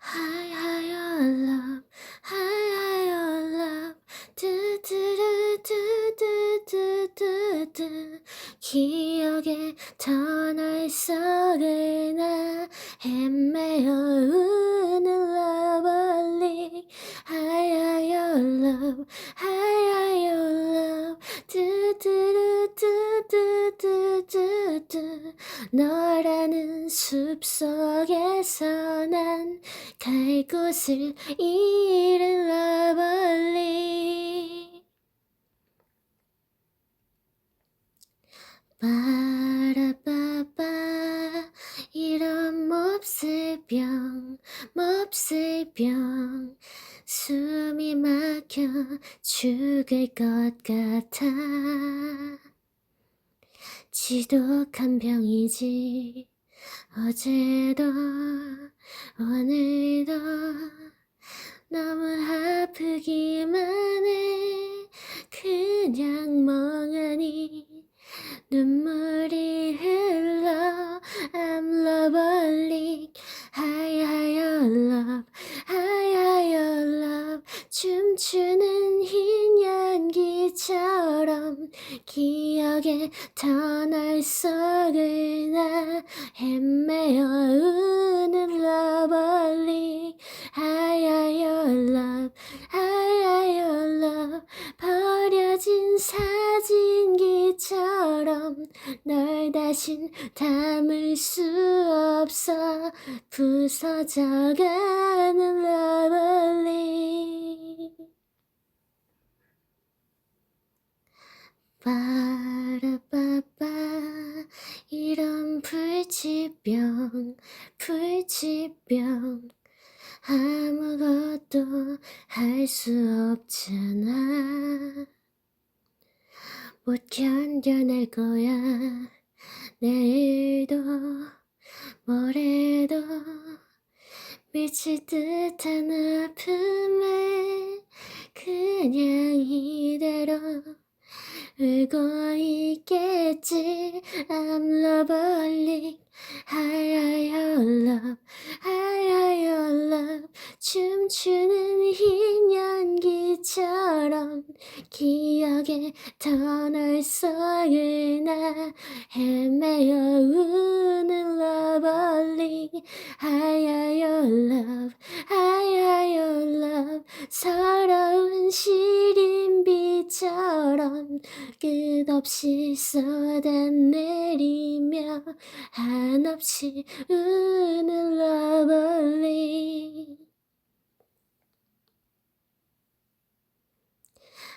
Hi, hi, your love. Hi, hi, your love. 두, 두, 두, 두, 두, 두, 두. 기억의 터널 속을 나 헤매어 우는 러블리 Hi, hi, your love. Hi, hi, your love. 두, 두, 두, 두, 두, 두, 두. 너라는 숲속에서 난 갈 곳을 러블리. 바라바바 이런 몹쓸 병 몹쓸 병. 숨이 막혀 죽을 것 같아. 지독한 병이지 어제도 오늘도 너무 아프기만 해. 그냥 멍하니 눈물 연기처럼 기억의 터널 속을 나 헤매어 우는 lovely Hi hi your love. Hi hi your love. 버려진 사진기처럼 널 다신 담을 수 없어. 부서져가는 lovely 바라바바 이런 불치병 불치병. 아무것도 할 수 없잖아. 못 견뎌낼 거야. 내일도 모레도 미칠 듯한 아픔에 그냥 이대로 울고 있겠지 I'm lovely Hi hi your love Hi hi your love 춤추는 흰 연기처럼 기억의 터널 속을 나 헤매어 우는 lovely Hi hi your love Hi hi your love 서러운 시린비처럼 끝없이 쏟아내리며 한없이 우는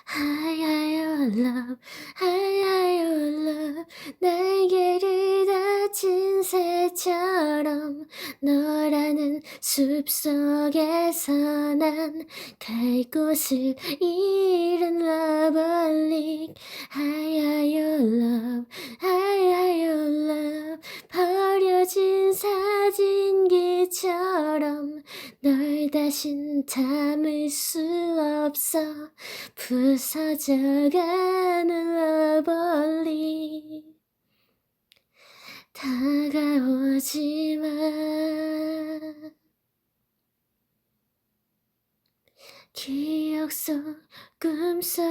hi, your love. Your love. 날개를 다친 새처럼 너라는 숲속에서 난 갈 곳을 잃은 lovely. Your love. Your love. 버려진 사진기처럼 널 다신 담을 수 없어 부서져가는 러블리 다가오지마 기 억속 꿈속에라도